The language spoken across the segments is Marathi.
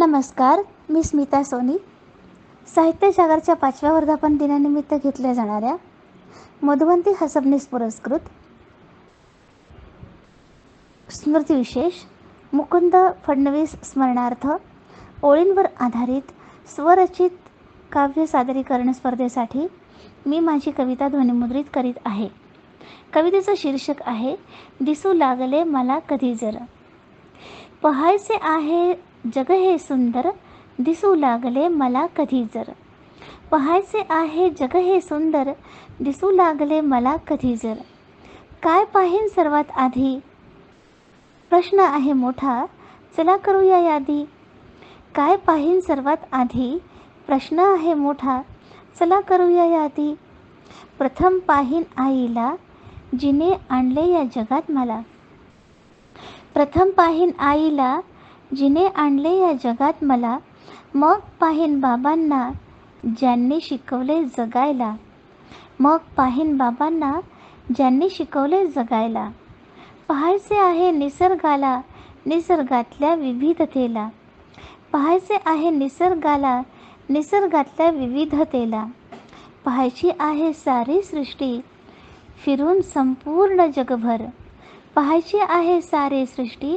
नमस्कार मी स्मिता सोनी. साहित्य जागरच्या पाचव्या वर्धापन दिनानिमित्त घेतल्या जाणाऱ्या मधुवंती हसबनीस पुरस्कृत स्मृतिविशेष मुकुंद फडणवीस स्मरणार्थ ओळींवर आधारित स्वरचित काव्य सादरीकरण स्पर्धेसाठी मी माझी कविता ध्वनिमुद्रित करीत आहे. कवितेचं शीर्षक आहे दिसू लागले मला कधी जर. पहायचे आहे जग हे सुंदर दिसू लागले मला कधी जर. पहायचे आहे जग हे सुंदर दिसू लागले मला कधी जर. काय पाहीन सर्वात आधी? प्रश्न आहे मोठा चला करूया यादी. काय पाहीन सर्वात आधी? प्रश्न आहे मोठा चला करूया यादी. प्रथम पाहीन आईला जिने आणले या जगात मला. प्रथम पाहीन आईला जिने आणले या जगात मला मग पाहीन बाबांना ज्यांनी शिकवले जगायला. मग पाहीन बाबांना ज्यांनी शिकवले जगायला. पाहायचे आहे निसर्गाला निसर्गातल्या विविधतेला. पाहायचे आहे निसर्गाला निसर्गातल्या विविधतेला. पाहायची आहे सारी सृष्टी फिरून संपूर्ण जगभर. पाहायची आहे सारी सृष्टी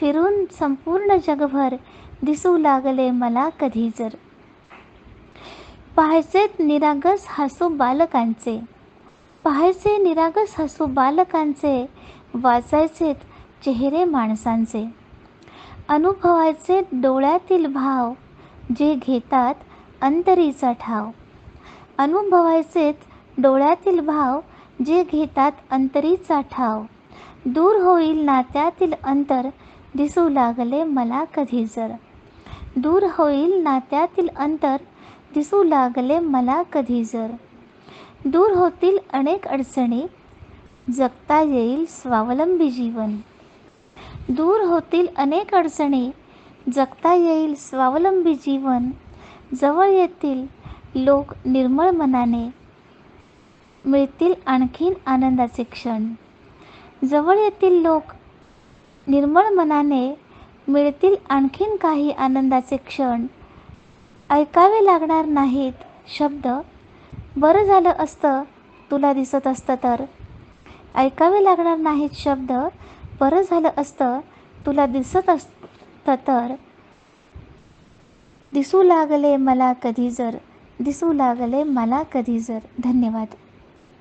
फिरून संपूर्ण जगभर दिसू लागले मला कधी जर. पाहायचेत निरागस हसू बालकांचे. पाहायचे निरागस हसू बालकांचे वाचायचेत चेहरे माणसांचे. अनुभवायचे डोळ्यातील भाव जे घेतात अंतरीचा ठाव. अनुभवायचेत डोळ्यातील भाव जे घेतात अंतरीचा ठाव. दूर होईल नात्यातील अंतर दिसू लागले मला कधी जर दूर होईल नात्यातील अंतर दिसू लागले मला कधी जर दूर होतील अनेक अडचणी जगता येईल स्वावलंबी जीवन. दूर होतील अनेक अडचणी जगता येईल स्वावलंबी जीवन. जवळ येतील लोक निर्मळ मनाने. मिळतील आणखीन आनंदाचे क्षण. जवळ येतील लोक निर्मळ मनाने मिळतील आणखीन काही आनंदाचे क्षण. ऐकावे लागणार नाहीत शब्द. बरं झालं असतं तुला दिसत असतं तर. ऐकावे लागणार नाहीत शब्द. बरं झालं असतं तुला दिसत असतं तर. दिसू लागले मला कधी जर. दिसू लागले मला कधी जर. धन्यवाद.